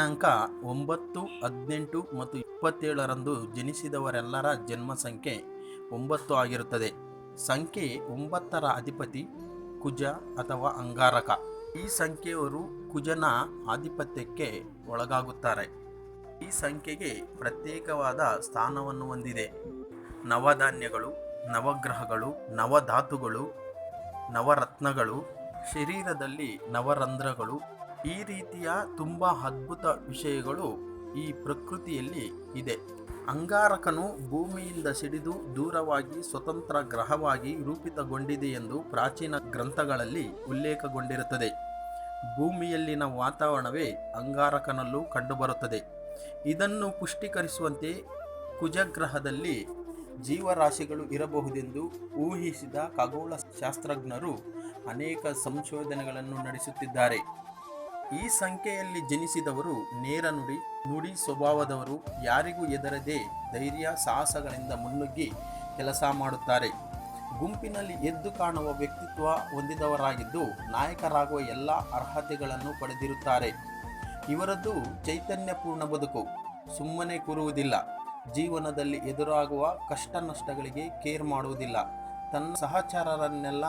ದಿನಾಂಕ ಒಂಬತ್ತು, ಹದಿನೆಂಟು ಮತ್ತು ಇಪ್ಪತ್ತೇಳರಂದು ಜನಿಸಿದವರೆಲ್ಲರ ಜನ್ಮ ಸಂಖ್ಯೆ ಒಂಬತ್ತು ಆಗಿರುತ್ತದೆ. ಸಂಖ್ಯೆ ಒಂಬತ್ತರ ಅಧಿಪತಿ ಕುಜ ಅಥವಾ ಅಂಗಾರಕ. ಈ ಸಂಖ್ಯೆಯವರು ಕುಜನ ಆಧಿಪತ್ಯಕ್ಕೆ ಒಳಗಾಗುತ್ತಾರೆ. ಈ ಸಂಖ್ಯೆಗೆ ಪ್ರತ್ಯೇಕವಾದ ಸ್ಥಾನವನ್ನು ಹೊಂದಿದೆ. ನವಧಾನ್ಯಗಳು, ನವಗ್ರಹಗಳು, ನವಧಾತುಗಳು, ನವರತ್ನಗಳು, ಶರೀರದಲ್ಲಿ ನವರಂಧ್ರಗಳು ಈ ರೀತಿಯ ತುಂಬ ಅದ್ಭುತ ವಿಷಯಗಳು ಈ ಪ್ರಕೃತಿಯಲ್ಲಿ ಇದೆ. ಅಂಗಾರಕನು ಭೂಮಿಯಿಂದ ಸಿಡಿದು ದೂರವಾಗಿ ಸ್ವತಂತ್ರ ಗ್ರಹವಾಗಿ ರೂಪಿತಗೊಂಡಿದೆ ಎಂದು ಪ್ರಾಚೀನ ಗ್ರಂಥಗಳಲ್ಲಿ ಉಲ್ಲೇಖಗೊಂಡಿರುತ್ತದೆ. ಭೂಮಿಯಲ್ಲಿನ ವಾತಾವರಣವೇ ಅಂಗಾರಕನಲ್ಲೂ ಕಂಡುಬರುತ್ತದೆ. ಇದನ್ನು ಪುಷ್ಟೀಕರಿಸುವಂತೆ ಕುಜಗ್ರಹದಲ್ಲಿ ಜೀವರಾಶಿಗಳು ಇರಬಹುದೆಂದು ಊಹಿಸಿದ ಖಗೋಳ ಶಾಸ್ತ್ರಜ್ಞರು ಅನೇಕ ಸಂಶೋಧನೆಗಳನ್ನು ನಡೆಸುತ್ತಿದ್ದಾರೆ. ಈ ಸಂಖ್ಯೆಯಲ್ಲಿ ಜನಿಸಿದವರು ನೇರ ನುಡಿ ನುಡಿ ಸ್ವಭಾವದವರು ಯಾರಿಗೂ ಎದರದೆ ಧೈರ್ಯ, ಸಾಹಸಗಳಿಂದ ಮುನ್ನುಗ್ಗಿ ಕೆಲಸ ಮಾಡುತ್ತಾರೆ. ಗುಂಪಿನಲ್ಲಿ ಎದ್ದು ಕಾಣುವ ವ್ಯಕ್ತಿತ್ವ ಹೊಂದಿದವರಾಗಿದ್ದು ನಾಯಕರಾಗುವ ಎಲ್ಲ ಅರ್ಹತೆಗಳನ್ನು ಪಡೆದಿರುತ್ತಾರೆ. ಇವರದ್ದು ಚೈತನ್ಯಪೂರ್ಣ ಬದುಕು. ಸುಮ್ಮನೆ ಕೂರುವುದಿಲ್ಲ. ಜೀವನದಲ್ಲಿ ಎದುರಾಗುವ ಕಷ್ಟ ನಷ್ಟಗಳಿಗೆ ಕೇರ್ ಮಾಡುವುದಿಲ್ಲ. ತನ್ನ ಸಹಚರರನ್ನೆಲ್ಲ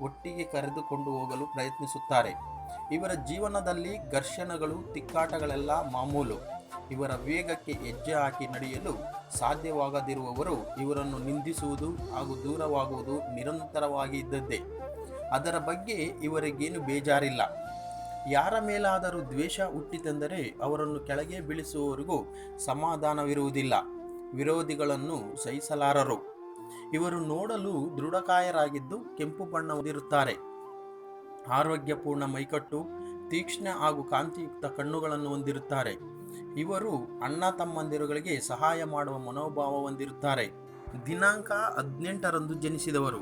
ಒಟ್ಟಿಗೆ ಕರೆದುಕೊಂಡು ಹೋಗಲು ಪ್ರಯತ್ನಿಸುತ್ತಾರೆ. ಇವರ ಜೀವನದಲ್ಲಿ ಘರ್ಷಣೆಗಳು, ತಿಕ್ಕಾಟಗಳೆಲ್ಲ ಮಾಮೂಲು. ಇವರ ವೇಗಕ್ಕೆ ಹೆಜ್ಜೆ ಹಾಕಿ ನಡೆಯಲು ಸಾಧ್ಯವಾಗದಿರುವವರು ಇವರನ್ನು ನಿಂದಿಸುವುದು ಹಾಗೂ ದೂರವಾಗುವುದು ನಿರಂತರವಾಗಿ ಇದ್ದದ್ದೇ. ಅದರ ಬಗ್ಗೆ ಇವರಿಗೇನು ಬೇಜಾರಿಲ್ಲ. ಯಾರ ಮೇಲಾದರೂ ದ್ವೇಷ ಹುಟ್ಟಿತೆಂದರೆ ಅವರನ್ನು ಕೆಳಗೆ ಬೀಳಿಸುವವರಿಗೂ ಸಮಾಧಾನವಿರುವುದಿಲ್ಲ. ವಿರೋಧಿಗಳನ್ನು ಸಹಿಸಲಾರರು. ಇವರು ನೋಡಲು ದೃಢಕಾಯರಾಗಿದ್ದು ಕೆಂಪು ಬಣ್ಣ ಹೊಂದಿರುತ್ತಾರೆ. ಆರೋಗ್ಯಪೂರ್ಣ ಮೈಕಟ್ಟು, ತೀಕ್ಷ್ಣ ಹಾಗೂ ಕಾಂತಿಯುಕ್ತ ಕಣ್ಣುಗಳನ್ನು ಹೊಂದಿರುತ್ತಾರೆ. ಇವರು ಅಣ್ಣ ತಮ್ಮಂದಿರುಗಳಿಗೆ ಸಹಾಯ ಮಾಡುವ ಮನೋಭಾವ ಹೊಂದಿರುತ್ತಾರೆ. ದಿನಾಂಕ ಹದಿನೆಂಟರಂದು ಜನಿಸಿದವರು.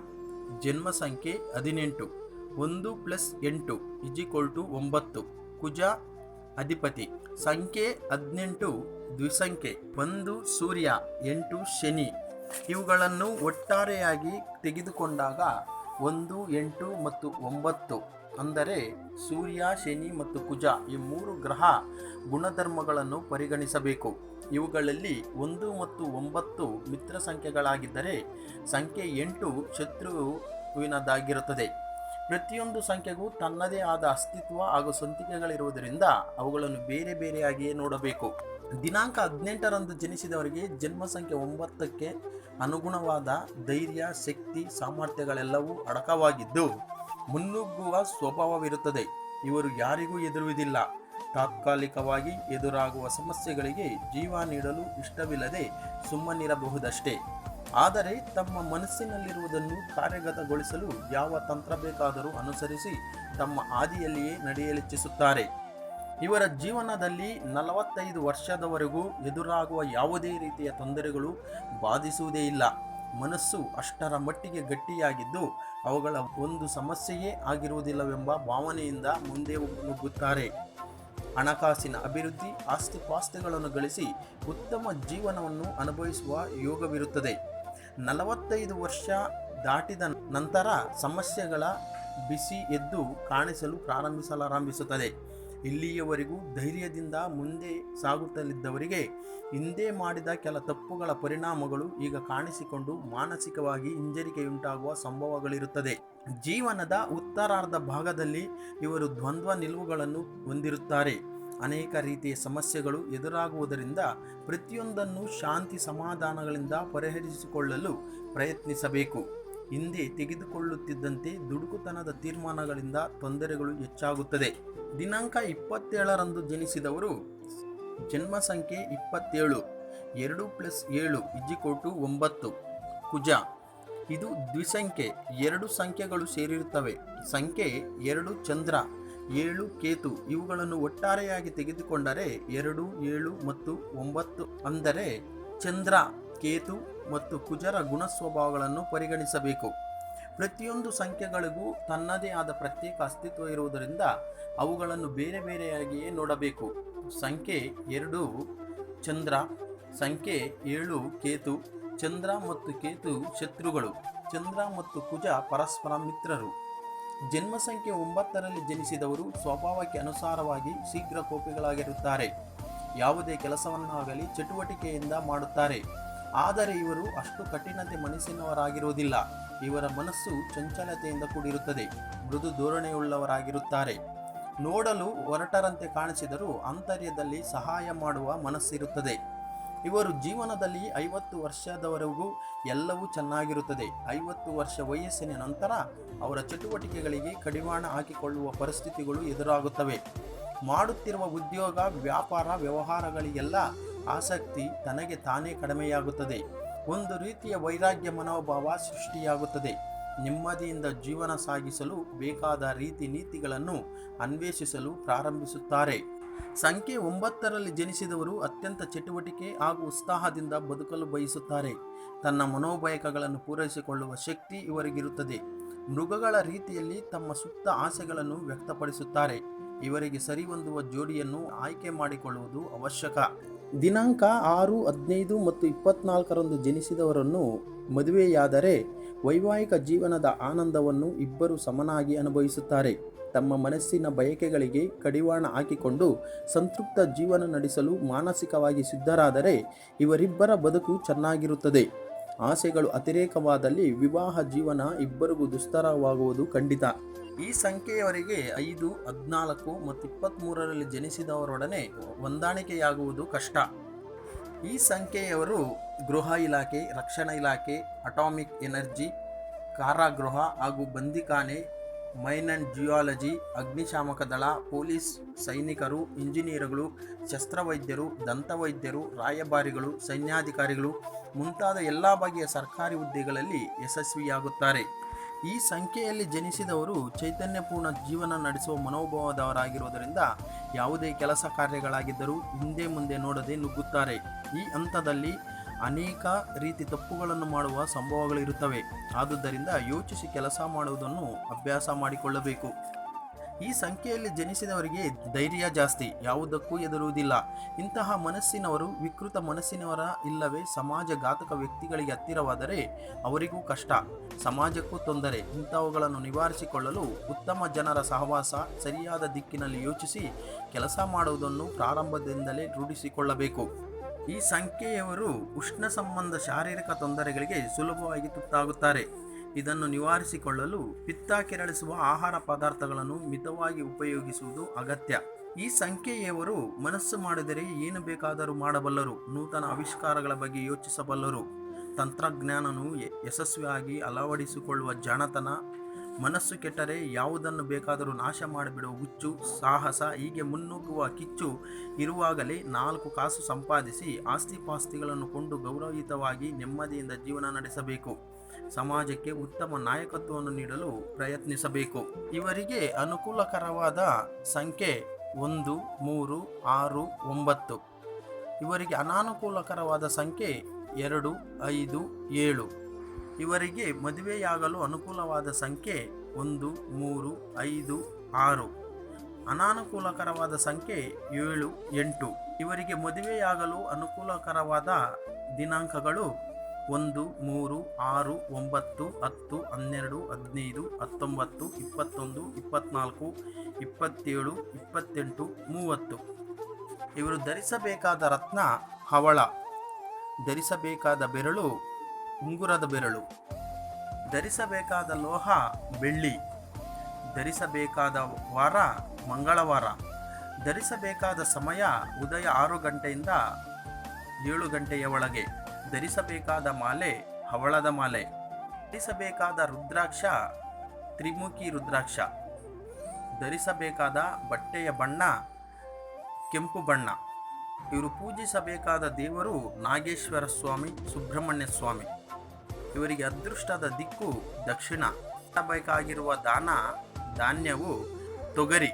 ಜನ್ಮ ಸಂಖ್ಯೆ ಹದಿನೆಂಟು. ಒಂದು ಪ್ಲಸ್ ಎಂಟು ಇಜಿಕೊಲ್ ಟು ಒಂಬತ್ತು. ಕುಜ ಅಧಿಪತಿ. ಸಂಖ್ಯೆ ಹದಿನೆಂಟು ದ್ವಿಸಂಖ್ಯೆ. ಒಂದು ಸೂರ್ಯ, ಎಂಟು ಶನಿ. ಇವುಗಳನ್ನು ಒಟ್ಟಾರೆಯಾಗಿ ತೆಗೆದುಕೊಂಡಾಗ ಒಂದು, ಎಂಟು ಮತ್ತು ಒಂಬತ್ತು ಅಂದರೆ ಸೂರ್ಯ, ಶನಿ ಮತ್ತು ಕುಜ ಈ ಮೂರು ಗ್ರಹ ಗುಣಧರ್ಮಗಳನ್ನು ಪರಿಗಣಿಸಬೇಕು. ಇವುಗಳಲ್ಲಿ ಒಂದು ಮತ್ತು ಒಂಬತ್ತು ಮಿತ್ರ ಸಂಖ್ಯೆಗಳಾಗಿದ್ದರೆ ಸಂಖ್ಯೆ ಎಂಟು ಶತ್ರುವಿನದಾಗಿರುತ್ತದೆ. ಪ್ರತಿಯೊಂದು ಸಂಖ್ಯೆಗೂ ತನ್ನದೇ ಆದ ಅಸ್ತಿತ್ವ ಹಾಗೂ ಸ್ವಂತಿಕೆಗಳಿರುವುದರಿಂದ ಅವುಗಳನ್ನು ಬೇರೆ ಬೇರೆಯಾಗಿಯೇ ನೋಡಬೇಕು. ದಿನಾಂಕ ಹದಿನೆಂಟರಂದು ಜನಿಸಿದವರಿಗೆ ಜನ್ಮ ಸಂಖ್ಯೆ ಒಂಬತ್ತಕ್ಕೆ ಅನುಗುಣವಾದ ಧೈರ್ಯ, ಶಕ್ತಿ, ಸಾಮರ್ಥ್ಯಗಳೆಲ್ಲವೂ ಅಡಕವಾಗಿದ್ದು ಮುನ್ನುಗ್ಗುವ ಸ್ವಭಾವವಿರುತ್ತದೆ. ಇವರು ಯಾರಿಗೂ ಎದುರುವುದಿಲ್ಲ. ತಾತ್ಕಾಲಿಕವಾಗಿ ಎದುರಾಗುವ ಸಮಸ್ಯೆಗಳಿಗೆ ಜೀವ ನೀಡಲು ಇಷ್ಟವಿಲ್ಲದೆ ಸುಮ್ಮನಿರಬಹುದಷ್ಟೇ. ಆದರೆ ತಮ್ಮ ಮನಸ್ಸಿನಲ್ಲಿರುವುದನ್ನು ಕಾರ್ಯಗತಗೊಳಿಸಲು ಯಾವ ತಂತ್ರ ಬೇಕಾದರೂ ಅನುಸರಿಸಿ ತಮ್ಮ ಹಾದಿಯಲ್ಲಿಯೇ ನಡೆಯಲಿಚ್ಛಿಸುತ್ತಾರೆ. ಇವರ ಜೀವನದಲ್ಲಿ ನಲವತ್ತೈದು ವರ್ಷದವರೆಗೂ ಎದುರಾಗುವ ಯಾವುದೇ ರೀತಿಯ ತೊಂದರೆಗಳು ಬಾಧಿಸುವುದೇ ಇಲ್ಲ. ಮನಸ್ಸು ಅಷ್ಟರ ಮಟ್ಟಿಗೆ ಗಟ್ಟಿಯಾಗಿದ್ದು ಅವುಗಳ ಒಂದು ಸಮಸ್ಯೆಯೇ ಆಗಿರುವುದಿಲ್ಲವೆಂಬ ಭಾವನೆಯಿಂದ ಮುಂದೆ ನುಗ್ಗುತ್ತಾರೆ. ಹಣಕಾಸಿನ ಅಭಿವೃದ್ಧಿ, ಆಸ್ತಿಪಾಸ್ತಿಗಳನ್ನು ಗಳಿಸಿ ಉತ್ತಮ ಜೀವನವನ್ನು ಅನುಭವಿಸುವ ಯೋಗವಿರುತ್ತದೆ. ನಲವತ್ತೈದು ವರ್ಷ ದಾಟಿದ ನಂತರ ಸಮಸ್ಯೆಗಳ ಬಿಸಿ ಎದ್ದು ಕಾಣಿಸಲು ಪ್ರಾರಂಭಿಸಲಾರಂಭಿಸುತ್ತದೆ. ಇಲ್ಲಿಯವರೆಗೂ ಧೈರ್ಯದಿಂದ ಮುಂದೆ ಸಾಗುತ್ತಲಿದ್ದವರಿಗೆ ಹಿಂದೆ ಮಾಡಿದ ಕೆಲ ತಪ್ಪುಗಳ ಪರಿಣಾಮಗಳು ಈಗ ಕಾಣಿಸಿಕೊಂಡು ಮಾನಸಿಕವಾಗಿ ಹಿಂಜರಿಕೆಯುಂಟಾಗುವ ಸಂಭವಗಳಿರುತ್ತದೆ. ಜೀವನದ ಉತ್ತರಾರ್ಧ ಭಾಗದಲ್ಲಿ ಇವರು ದ್ವಂದ್ವ ನಿಲುವುಗಳನ್ನು ಹೊಂದಿರುತ್ತಾರೆ. ಅನೇಕ ರೀತಿಯ ಸಮಸ್ಯೆಗಳು ಎದುರಾಗುವುದರಿಂದ ಪ್ರತಿಯೊಂದನ್ನು ಶಾಂತಿ ಸಮಾಧಾನಗಳಿಂದ ಪರಿಹರಿಸಿಕೊಳ್ಳಲು ಪ್ರಯತ್ನಿಸಬೇಕು. ಹಿಂದೆ ತೆಗೆದುಕೊಳ್ಳುತ್ತಿದ್ದಂತೆ ದುಡುಕುತನದ ತೀರ್ಮಾನಗಳಿಂದ ತೊಂದರೆಗಳು ಹೆಚ್ಚಾಗುತ್ತದೆ. ದಿನಾಂಕ ಇಪ್ಪತ್ತೇಳರಂದು ಜನಿಸಿದವರು ಜನ್ಮ ಸಂಖ್ಯೆ ಇಪ್ಪತ್ತೇಳು, ಎರಡು ಪ್ಲಸ್ ಏಳು ಇಜ್ಜಿಕೋಟು ಒಂಬತ್ತು, ಕುಜ. ಇದು ದ್ವಿಸಂಖ್ಯೆ, ಎರಡು ಸಂಖ್ಯೆಗಳು ಸೇರಿರುತ್ತವೆ. ಸಂಖ್ಯೆ ಎರಡು ಚಂದ್ರ, ಏಳು ಕೇತು. ಇವುಗಳನ್ನು ಒಟ್ಟಾರೆಯಾಗಿ ತೆಗೆದುಕೊಂಡರೆ ಎರಡು, ಏಳು ಮತ್ತು ಒಂಬತ್ತು ಅಂದರೆ ಚಂದ್ರ, ಕೇತು ಮತ್ತು ಕುಜರ ಗುಣ ಸ್ವಭಾವಗಳನ್ನು ಪರಿಗಣಿಸಬೇಕು. ಪ್ರತಿಯೊಂದು ಸಂಖ್ಯೆಗಳಿಗೂ ತನ್ನದೇ ಆದ ಪ್ರತ್ಯೇಕ ಅಸ್ತಿತ್ವ ಇರುವುದರಿಂದ ಅವುಗಳನ್ನು ಬೇರೆ ಬೇರೆಯಾಗಿಯೇ ನೋಡಬೇಕು. ಸಂಖ್ಯೆ ಎರಡು, ಚಂದ್ರ. ಸಂಖ್ಯೆ ಏಳು, ಕೇತು. ಚಂದ್ರ ಮತ್ತು ಕೇತು ಶತ್ರುಗಳು. ಚಂದ್ರ ಮತ್ತು ಕುಜ ಪರಸ್ಪರ ಮಿತ್ರರು. ಜನ್ಮ ಸಂಖ್ಯೆ ಒಂಬತ್ತರಲ್ಲಿ ಜನಿಸಿದವರು ಸ್ವಭಾವಕ್ಕೆ ಅನುಸಾರವಾಗಿ ಶೀಘ್ರ ಕೋಪಿಗಳಾಗಿರುತ್ತಾರೆ. ಯಾವುದೇ ಕೆಲಸವನ್ನಾಗಲಿ ಚಟುವಟಿಕೆಯಿಂದ ಮಾಡುತ್ತಾರೆ. ಆದರೆ ಇವರು ಅಷ್ಟು ಕಠಿಣತೆ ಮನಸ್ಸಿನವರಾಗಿರುವುದಿಲ್ಲ. ಇವರ ಮನಸ್ಸು ಚಂಚಲತೆಯಿಂದ ಕೂಡಿರುತ್ತದೆ. ಮೃದು ಧೋರಣೆಯುಳ್ಳವರಾಗಿರುತ್ತಾರೆ. ನೋಡಲು ಹೊರಟರಂತೆ ಕಾಣಿಸಿದರೂ ಆಂತರ್ಯದಲ್ಲಿ ಸಹಾಯ ಮಾಡುವ ಮನಸ್ಸಿರುತ್ತದೆ. ಇವರು ಜೀವನದಲ್ಲಿ ಐವತ್ತು ವರ್ಷದವರೆಗೂ ಎಲ್ಲವೂ ಚೆನ್ನಾಗಿರುತ್ತದೆ. ಐವತ್ತು ವರ್ಷ ವಯಸ್ಸಿನ ನಂತರ ಅವರ ಚಟುವಟಿಕೆಗಳಿಗೆ ಕಡಿವಾಣ ಹಾಕಿಕೊಳ್ಳುವ ಪರಿಸ್ಥಿತಿಗಳು ಎದುರಾಗುತ್ತವೆ. ಮಾಡುತ್ತಿರುವ ಉದ್ಯೋಗ, ವ್ಯಾಪಾರ, ವ್ಯವಹಾರಗಳಿಗೆಲ್ಲ ಆಸಕ್ತಿ ತನಗೆ ತಾನೇ ಕಡಿಮೆಯಾಗುತ್ತದೆ. ಒಂದು ರೀತಿಯ ವೈರಾಗ್ಯ ಮನೋಭಾವ ಸೃಷ್ಟಿಯಾಗುತ್ತದೆ. ನೆಮ್ಮದಿಯಿಂದ ಜೀವನ ಸಾಗಿಸಲು ಬೇಕಾದ ರೀತಿ ನೀತಿಗಳನ್ನು ಅನ್ವೇಷಿಸಲು ಪ್ರಾರಂಭಿಸುತ್ತಾರೆ. ಸಂಖ್ಯೆ ಒಂಬತ್ತರಲ್ಲಿ ಜನಿಸಿದವರು ಅತ್ಯಂತ ಚಟುವಟಿಕೆ ಹಾಗೂ ಉತ್ಸಾಹದಿಂದ ಬದುಕಲು ಬಯಸುತ್ತಾರೆ. ತನ್ನ ಮನೋಬಯಕಗಳನ್ನು ಪೂರೈಸಿಕೊಳ್ಳುವ ಶಕ್ತಿ ಇವರಿಗಿರುತ್ತದೆ. ಮೃಗಗಳ ರೀತಿಯಲ್ಲಿ ತಮ್ಮ ಸುಪ್ತ ಆಸೆಗಳನ್ನು ವ್ಯಕ್ತಪಡಿಸುತ್ತಾರೆ. ಇವರಿಗೆ ಸರಿಹೊಂದುವ ಜೋಡಿಯನ್ನು ಆಯ್ಕೆ ಮಾಡಿಕೊಳ್ಳುವುದು ಅವಶ್ಯಕ. ದಿನಾಂಕ ಆರು, ಹದಿನೈದು ಮತ್ತು ಇಪ್ಪತ್ನಾಲ್ಕರಂದು ಜನಿಸಿದವರನ್ನು ಮದುವೆಯಾದರೆ ವೈವಾಹಿಕ ಜೀವನದ ಆನಂದವನ್ನು ಇಬ್ಬರು ಸಮನಾಗಿ ಅನುಭವಿಸುತ್ತಾರೆ. ತಮ್ಮ ಮನಸ್ಸಿನ ಬಯಕೆಗಳಿಗೆ ಕಡಿವಾಣ ಹಾಕಿಕೊಂಡು ಸಂತೃಪ್ತ ಜೀವನ ನಡೆಸಲು ಮಾನಸಿಕವಾಗಿ ಸಿದ್ಧರಾದರೆ ಇವರಿಬ್ಬರ ಬದುಕು ಚೆನ್ನಾಗಿರುತ್ತದೆ. ಆಸೆಗಳು ಅತಿರೇಕವಾದಲ್ಲಿ ವಿವಾಹ ಜೀವನ ಇಬ್ಬರಿಗೂ ದುಸ್ತರವಾಗುವುದು ಖಂಡಿತ. ಈ ಸಂಖ್ಯೆಯವರಿಗೆ ಐದು, ಹದಿನಾಲ್ಕು ಮತ್ತು ಇಪ್ಪತ್ತ್ಮೂರರಲ್ಲಿ ಜನಿಸಿದವರೊಡನೆ ಹೊಂದಾಣಿಕೆಯಾಗುವುದು ಕಷ್ಟ. ಈ ಸಂಖ್ಯೆಯವರು ಗೃಹ ಇಲಾಖೆ, ರಕ್ಷಣಾ ಇಲಾಖೆ, ಅಟಾಮಿಕ್ ಎನರ್ಜಿ, ಕಾರಾಗೃಹ ಹಾಗೂ ಬಂದಿಖಾನೆ, ಮೈನ್ ಅಂಡ್ ಜಿಯಾಲಜಿ, ಅಗ್ನಿಶಾಮಕ ದಳ, ಪೊಲೀಸ್ ಸೈನಿಕರು, ಇಂಜಿನಿಯರ್ಗಳು, ಶಸ್ತ್ರವೈದ್ಯರು, ದಂತವೈದ್ಯರು, ರಾಯಭಾರಿಗಳು, ಸೈನ್ಯಾಧಿಕಾರಿಗಳು ಮುಂತಾದ ಎಲ್ಲ ಬಗೆಯ ಸರ್ಕಾರಿ ಹುದ್ದೆಗಳಲ್ಲಿ ಯಶಸ್ವಿಯಾಗುತ್ತಾರೆ. ಈ ಸಂಖ್ಯೆಯಲ್ಲಿ ಜನಿಸಿದವರು ಚೈತನ್ಯಪೂರ್ಣ ಜೀವನ ನಡೆಸುವ ಮನೋಭಾವದವರಾಗಿರುವುದರಿಂದ ಯಾವುದೇ ಕೆಲಸ ಕಾರ್ಯಗಳಾಗಿದ್ದರೂ ಹಿಂದೆ ಮುಂದೆ ನೋಡದೆ ನುಗ್ಗುತ್ತಾರೆ. ಈ ಹಂತದಲ್ಲಿ ಅನೇಕ ರೀತಿ ತಪ್ಪುಗಳನ್ನು ಮಾಡುವ ಸಂಭವಗಳಿರುತ್ತವೆ. ಆದುದರಿಂದ ಯೋಚಿಸಿ ಕೆಲಸ ಮಾಡುವುದನ್ನು ಅಭ್ಯಾಸ ಮಾಡಿಕೊಳ್ಳಬೇಕು. ಈ ಸಂಖ್ಯೆಯಲ್ಲಿ ಜನಿಸಿದವರಿಗೆ ಧೈರ್ಯ ಜಾಸ್ತಿ, ಯಾವುದಕ್ಕೂ ಎದುರುವುದಿಲ್ಲ ಇಂತಹ ಮನಸ್ಸಿನವರು ವಿಕೃತ ಮನಸ್ಸಿನವರ ಇಲ್ಲವೇ ಸಮಾಜ ಘಾತಕ ವ್ಯಕ್ತಿಗಳಿಗೆ ಹತ್ತಿರವಾದರೆ ಅವರಿಗೂ ಕಷ್ಟ. ಸಮಾಜಕ್ಕೂ ತೊಂದರೆ, ಇಂಥವುಗಳನ್ನು ನಿವಾರಿಸಿಕೊಳ್ಳಲು ಉತ್ತಮ ಜನರ ಸಹವಾಸ ಸರಿಯಾದ ದಿಕ್ಕಿನಲ್ಲಿ ಯೋಚಿಸಿ ಕೆಲಸ ಮಾಡುವುದನ್ನು ಪ್ರಾರಂಭದಿಂದಲೇ ರೂಢಿಸಿಕೊಳ್ಳಬೇಕು. ಈ ಸಂಖ್ಯೆಯವರು ಉಷ್ಣ ಸಂಬಂಧ ಶಾರೀರಿಕ ತೊಂದರೆಗಳಿಗೆ ಸುಲಭವಾಗಿ ತುತ್ತಾಗುತ್ತಾರೆ. ಇದನ್ನು ನಿವಾರಿಸಿಕೊಳ್ಳಲು ಪಿತ್ತ ಕೆರಳಿಸುವ ಆಹಾರ ಪದಾರ್ಥಗಳನ್ನು ಮಿತವಾಗಿ ಉಪಯೋಗಿಸುವುದು ಅಗತ್ಯ. ಈ ಸಂಖ್ಯೆಯವರು ಮನಸ್ಸು ಮಾಡಿದರೆ ಏನು ಬೇಕಾದರೂ ಮಾಡಬಲ್ಲರು, ನೂತನ ಆವಿಷ್ಕಾರಗಳ ಬಗ್ಗೆ ಯೋಚಿಸಬಲ್ಲರು. ತಂತ್ರಜ್ಞಾನನು ಯಶಸ್ವಿಯಾಗಿ ಅಳವಡಿಸಿಕೊಳ್ಳುವ ಜಾಣತನ. ಮನಸ್ಸು ಕೆಟ್ಟರೆ ಯಾವುದನ್ನು ಬೇಕಾದರೂ ನಾಶ ಮಾಡಿಬಿಡುವ ಹುಚ್ಚು, ಸಾಹಸ, ಹೀಗೆ ಮುನ್ನುಗ್ಗುವ ಕಿಚ್ಚು ಇರುವಾಗಲೇ ನಾಲ್ಕು ಕಾಸು ಸಂಪಾದಿಸಿ ಆಸ್ತಿಪಾಸ್ತಿಗಳನ್ನು ಕೊಂಡು ಗೌರವಯುತವಾಗಿ ನೆಮ್ಮದಿಯಿಂದ ಜೀವನ ನಡೆಸಬೇಕು. ಸಮಾಜಕ್ಕೆ ಉತ್ತಮ ನಾಯಕತ್ವವನ್ನು ನೀಡಲು ಪ್ರಯತ್ನಿಸಬೇಕು. ಇವರಿಗೆ ಅನುಕೂಲಕರವಾದ ಸಂಖ್ಯೆ ಒಂದು, ಮೂರು, ಆರು, ಒಂಬತ್ತು. ಇವರಿಗೆ ಅನಾನುಕೂಲಕರವಾದ ಸಂಖ್ಯೆ ಎರಡು, ಐದು, ಏಳು. ಇವರಿಗೆ ಮದುವೆಯಾಗಲು ಅನುಕೂಲವಾದ ಸಂಖ್ಯೆ ಒಂದು, ಮೂರು, ಐದು, ಆರು. ಅನಾನುಕೂಲಕರವಾದ ಸಂಖ್ಯೆ ಏಳು, ಎಂಟು. ಇವರಿಗೆ ಮದುವೆಯಾಗಲು ಅನುಕೂಲಕರವಾದ ದಿನಾಂಕಗಳು ಒಂದು, ಮೂರು, ಆರು, ಒಂಬತ್ತು, ಹತ್ತು, ಹನ್ನೆರಡು, ಹದಿನೈದು, ಹತ್ತೊಂಬತ್ತು, ಇಪ್ಪತ್ತೊಂದು ಇಪ್ಪತ್ತ್ನಾಲ್ಕು ಇಪ್ಪತ್ತೇಳು, ಇಪ್ಪತ್ತೆಂಟು, ಮೂವತ್ತು. ಇವರು ಧರಿಸಬೇಕಾದ ರತ್ನ ಹವಳ. ಧರಿಸಬೇಕಾದ ಬೆರಳು ಉಂಗುರದ ಬೆರಳು. ಧರಿಸಬೇಕಾದ ಲೋಹ ಬೆಳ್ಳಿ. ಧರಿಸಬೇಕಾದ ವಾರ ಮಂಗಳವಾರ. ಧರಿಸಬೇಕಾದ ಸಮಯ ಉದಯ ಆರು ಗಂಟೆಯಿಂದ ಏಳು ಗಂಟೆಯ ಒಳಗೆ. ಧರಿಸಬೇಕಾದ ಮಾಲೆ ಹವಳದ ಮಾಲೆ. ಧರಿಸಬೇಕಾದ ರುದ್ರಾಕ್ಷ ತ್ರಿಮುಖಿ ರುದ್ರಾಕ್ಷ. ಧರಿಸಬೇಕಾದ ಬಟ್ಟೆಯ ಬಣ್ಣ ಕೆಂಪು ಬಣ್ಣ. ಇವರು ಪೂಜಿಸಬೇಕಾದ ದೇವರು ನಾಗೇಶ್ವರ ಸ್ವಾಮಿ, ಸುಬ್ರಹ್ಮಣ್ಯ ಸ್ವಾಮಿ. ಇವರಿಗೆ ಅದೃಷ್ಟದ ದಿಕ್ಕು ದಕ್ಷಿಣ. ಬೇಕಾಗಿರುವ ದಾನ, ಧಾನ್ಯವು ತೊಗರಿ.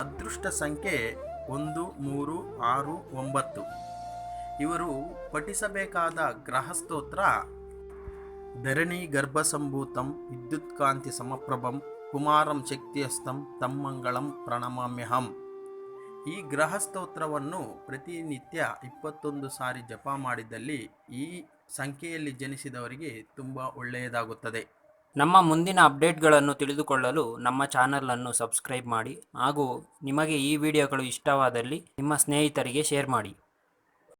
ಅದೃಷ್ಟ ಸಂಖ್ಯೆ ಒಂದು, ಮೂರು, ಆರು, ಒಂಬತ್ತು. ಇವರು ಪಠಿಸಬೇಕಾದ ಗ್ರಹಸ್ತೋತ್ರ ಧರಣಿ ಗರ್ಭಸಂಭೂತಂ, ವಿದ್ಯುತ್ಕಾಂತಿ ಸಮಪ್ರಭಂ, ಕುಮಾರಂ ಶಕ್ತಿಯಸ್ತಂ ತಮ್ಮಂಗಳಂ ಪ್ರಣಮಾಮ್ಯಹಂ. ಈ ಗ್ರಹಸ್ತೋತ್ರವನ್ನು ಪ್ರತಿನಿತ್ಯ ಇಪ್ಪತ್ತೊಂದು ಸಾರಿ ಜಪ ಮಾಡಿದಲ್ಲಿ ಈ ಸಂಖ್ಯೆಯಲ್ಲಿ ಜನಿಸಿದವರಿಗೆ ತುಂಬ ಒಳ್ಳೆಯದಾಗುತ್ತದೆ. ನಮ್ಮ ಮುಂದಿನ ಅಪ್ಡೇಟ್ಗಳನ್ನು ತಿಳಿದುಕೊಳ್ಳಲು ನಮ್ಮ ಚಾನಲನ್ನು ಸಬ್ಸ್ಕ್ರೈಬ್ ಮಾಡಿ ಹಾಗೂ ನಿಮಗೆ ಈ ವಿಡಿಯೋಗಳು ಇಷ್ಟವಾದಲ್ಲಿ ನಿಮ್ಮ ಸ್ನೇಹಿತರಿಗೆ ಶೇರ್ ಮಾಡಿ.